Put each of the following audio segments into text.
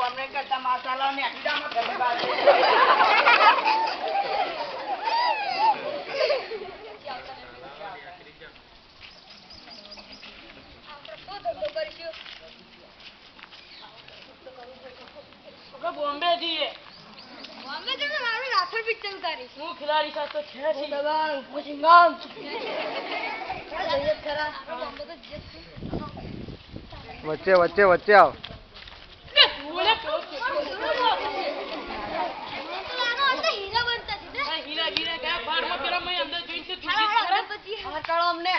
કોમે કરતા મસાલા ને એકદમ ગરબા બોમ્બે જઈએ. બોમ્બે જઈને મારું રાથોડ પિક્ચર કરીશ હું ખિલાડી સાથે તો વચ્ચે વચ્ચે વચ્ચે આવ. કંટાળો અમને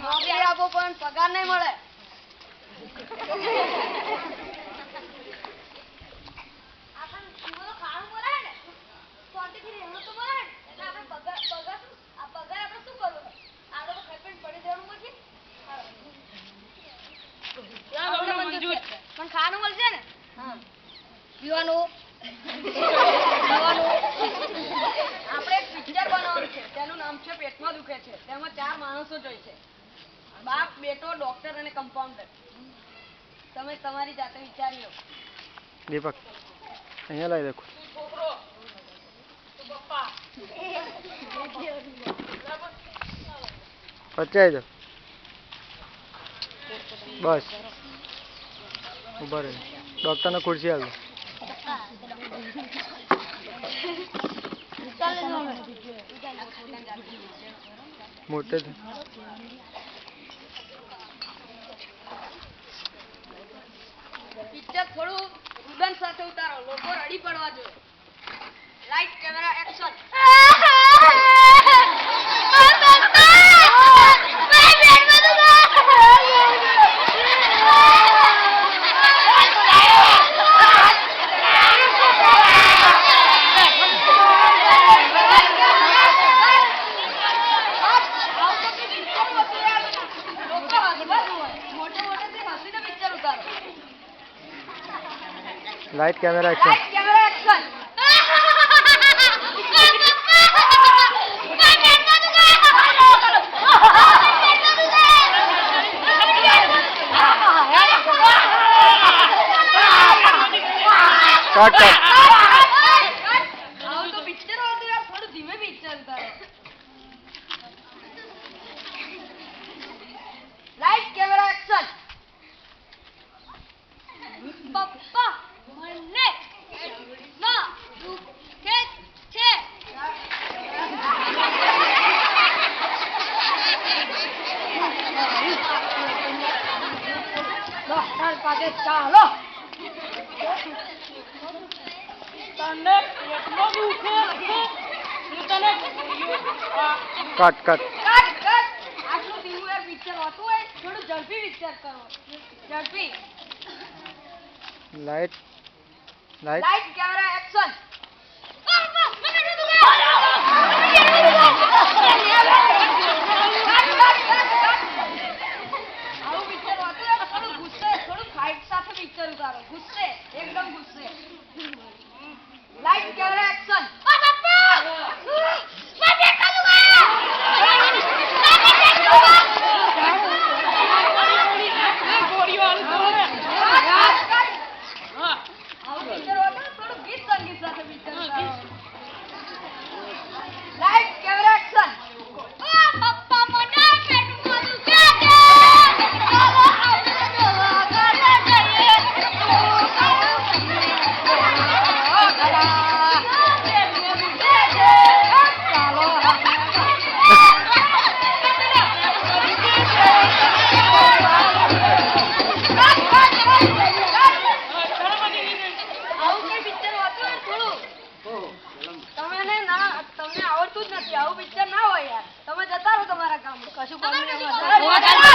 નોકરી આપો પણ પગાર નહીં મળે પીવાનું આપણે એક પિક્ચર બનાવવાનું છે. તેનું નામ છે પેટમાં દુખે છે. તેમાં ચાર માણસો જોઈ છે. બાપ બેટો ડોક્ટર અને કમ્પાઉન્ડર તમે તમારી જાતે વિચારી લો દીપક અહીંયા લાવી દેખો. તું છોકરો પપ્પા જાઓ બસ. ઊભા રહે. ડૉક્ટરને ખુરશી આવી મોટેથી પિક્ચર થોડું ઉદન સાથે ઉતારો. લોકો રડી પડવા જોઈએ. Light camera action Light camera action. Light camera action. Cut, cut. ચાલો. તને? હું તને કટ કટ. Cut cut. આટલું ધીમું યાર પિક્ચર હોતું હોય થોડું ઝડપી પિક્ચર કરો. ઝડપી. Light light light camera action picture ઉતારો. ગુસ્સે. એકદમ ગુસ્સે. લાઈટ ક્યારેક કશું કામ નહીં